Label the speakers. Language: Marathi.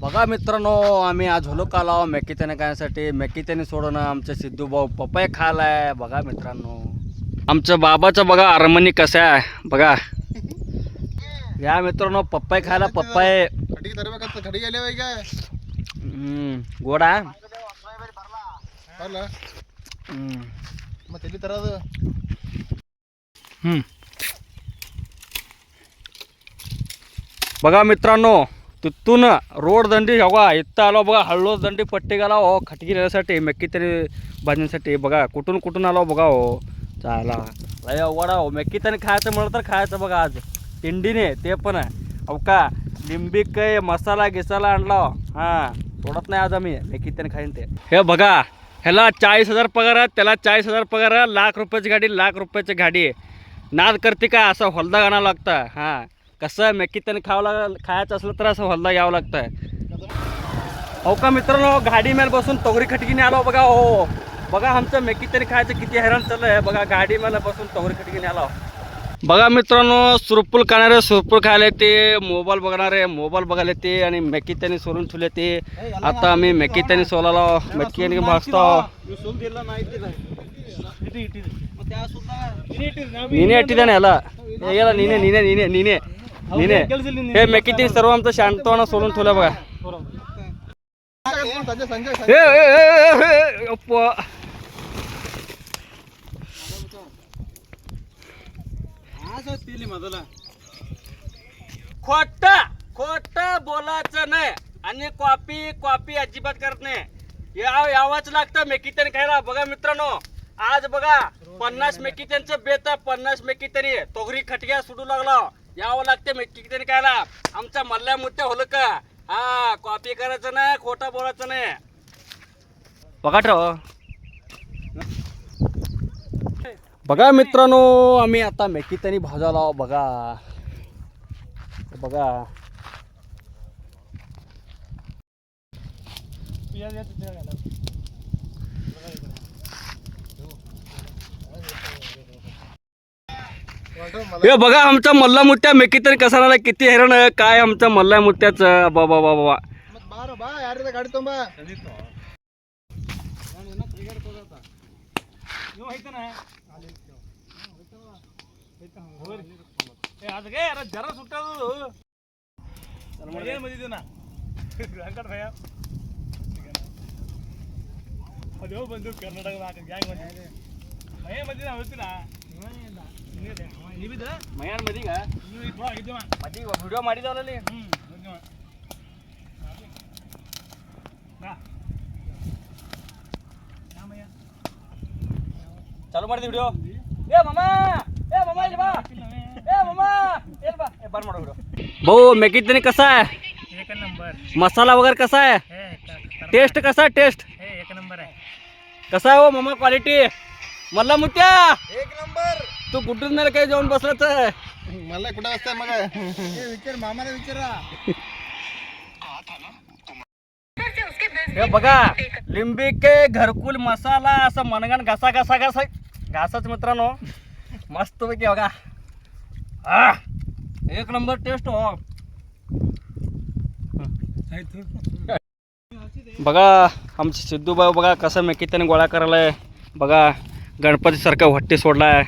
Speaker 1: बघा मित्रांनो आम्ही आज होलो आलो मेकीत्याने खाण्यासाठी. मेकीत्याने सोडणं आमचे सिद्धू भाऊ पपय खायलाय. बघा मित्रांनो. आमच्या बाबाचं बघा आरमणी कसं आहे. बघा. या मित्रांनो पप्पाय खायला पप्पाय गोड आहे. बघा मित्रांनो तिथून रोड दंडी बघा इथं आलो बघा हळूच दंडी पट्टी गेला हो खटकी नेण्यासाठी मेक्की तरी बांधण्यासाठी बघा कुठून कुठून आलो बघा हो. चाला. लय अवघड आहे हो मेक्की तरी खायचं म्हणलं तर खायचं बघा आज. तिंडीने ते पण आहे. अहो का लिंबिक काय मसाला गिसाला आणला हो. हां. सोडत नाही आज आम्ही मेक्की तरी खाईन ते. हे बघा ह्याला चाळीस हजार पगार आहे त्याला चाळीस हजार पगार आहे लाख रुपयाची गाडी लाख रुपयाची गाडी नाद करते का असं हलदा गाणं लागतं. हां. कसं आहे मेकी त्याने खावला खायचं असलं तर असं हल्ला घ्यावं लागतं आहे हो का मित्रांनो गाडी मेल बसून तोगरी खटकीने आलो बघा हो, हो बघा आमचं मेकी त्याने खायचं किती हैराण चाललं आहे बघा गाडी मेल बसून तोगरी खटकीने आलो. बघा मित्रांनो सुरपूल खाणारे सुरपूल खायला येते मोबाईल बघणारे मोबाईल बघायला येते आणि मेकी त्याने सोडून ठेवले ते. आता आम्ही मेकी त्याने सोलालो मेकी भासतो निने इट्टी त्याने याला याला निने निने निने निने. नेने हे किती सर्व आमचं शांतपणा सोडून ठेवलं बघा. खोट खोट बोलाच नाही आणि कॉपी कॉपी अजिबात करत नाही. याव यावाच लागतं मेकितेन खायला. बघा मित्रांनो आज बघा पन्नास मेकित्यांचं बेत पन्नास मेकितरी तोगरी खटग्या सुटू लागला. यावं लागते मेकी त्याने खायला आमच्या मल्ल्या मुद्द्या होलं का हा कॉपी करायचं नाही खोटं बोलायचं नाही. बघा ठेव. बघा मित्रांनो आम्ही आता मेकी त्यांनी भाजाला बघा. बघा. हे बघा आमचा मल्ला मुठ्या मेकी तरी कसा कसानाला किती हैराण आहे. काय आमचा मल्ला मुठ्याच बाबा बाबा
Speaker 2: जरा सुट्टा मध्ये ना कर्नाटक
Speaker 3: गँगमध्ये ना ಏನ್ ಬಂದಿದ್ದೀನ ವೆಂಕಟ ಭಯ ಅದೇ ಬಂದು ಕರ್ನಾಟಕದ ಗ್ಯಾಂಗ್ ಬಂದಿದೆ ಭಯ ಬಂದಿನ ಹೋಗ್ತೀನ ನೀವಿದ
Speaker 1: ಮಯಾನ್ ಮದಿಗ
Speaker 3: ನೀವು ಇದ್ವಾ ಇದ್ದೀವ
Speaker 1: ಮದಿ ವಿಡಿಯೋ ಮಾಡಿದವಲ್ಲಿ
Speaker 3: ಹ್ಞೂ ಹೋಗ್ತೀವ ಬಾ ರಾಮಯ್ಯ
Speaker 1: ಚಾಲು ಮಾಡಿದಿ ವಿಡಿಯೋ ಏ ಮಮ್ಮ ಏ ಮಮ್ಮ ಇಲ್ಲಿ ಬಾ ए मम्मा ये बा ए बंद मारो भाऊ मेकितने कसा आहे
Speaker 3: एक नंबर
Speaker 1: मसाला वगैरे कसा आहे
Speaker 3: हे
Speaker 1: टेस्ट कसा आहे टेस्ट
Speaker 3: हे एक नंबर आहे
Speaker 1: कसा आहे हो मम्मा क्वालिटी मल्ला मुत्या
Speaker 2: एक नंबर.
Speaker 1: तू कुठून नाही काही जाऊन बसलाच आहे.
Speaker 2: मला कुठं असतंय मग? विचार मामाला विचारा.
Speaker 1: हे बघा लिंबिके घरकुल मसाला असं मनगण घासा घासा घासा. घासाच मित्रांनो मस्त पैकी बघा. आ, एक नंबर टेस्ट हो. बघा आमचे सिद्धूबाई बघा कसं मेकी त्याने गोळा करायला बघा गणपतीसारखा सोडला आहे